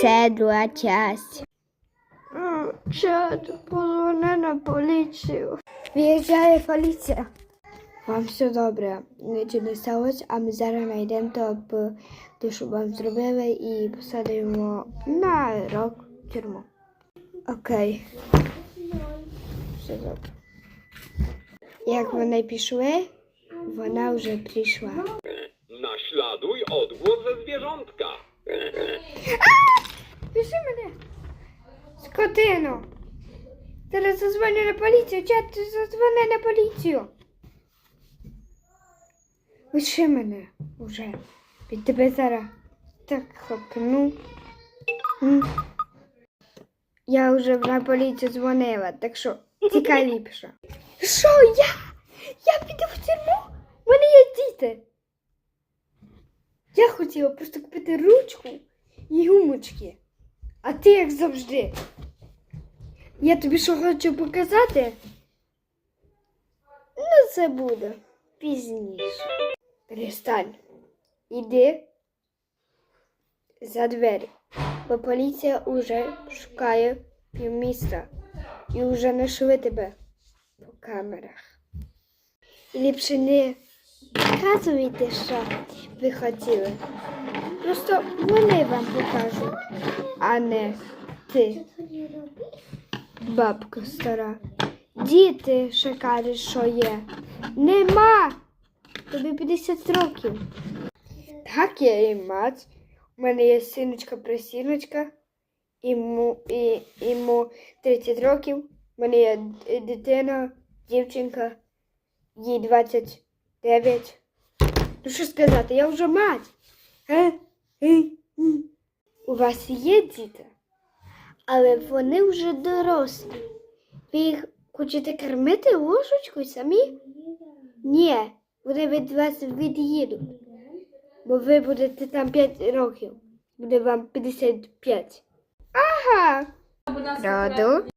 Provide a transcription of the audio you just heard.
Це друга часть. Чат, позвони на поліцію. Виїжджає поліція. Вам все добре, нічого не сталося, а ми зараз знайдемо то, б- те, що вам зробили, і посадимо на рок в тюрму. Окей. Все добре. Як вони пішли, вона вже прийшла. Naśladuj odgłos ze zwierzątka. Пиши Зараз зазвоню на поліцію. Чат, зазвони на поліцію. Пиши мене уже. Під тебе зараз так хопну. Я вже на поліцію дзвонила, так що тікай. Що я? Я піду в тюрму? У мене є діти. Я хотіла просто купити ручку і гумочки. А ти як завжди. Я тобі що хочу показати? Ну, це буде пізніше. Перестань. Іди за двері, бо поліція уже шукає півміста і вже знайшли тебе по камерах. І ліпше не показуйте, що ви хотіли. Просто вони вам покажуть, а не ти, бабка стара. Діти ще кажуть, що є. Нема. Тобі 50 років. Так, я і мать. У мене є синочка присіночка. Йому, і, йому 30 років. У мене є дитина, дівчинка, їй 29. Ну що сказати, я вже мать. Е? Е? М. У вас є діти, але вони вже дорослі. Ви їх хочете кормити ложечкою самі? Ні, вони від вас від'їдуть. Бо ви будете там 5 років. Буде вам 55. Ага. Роду.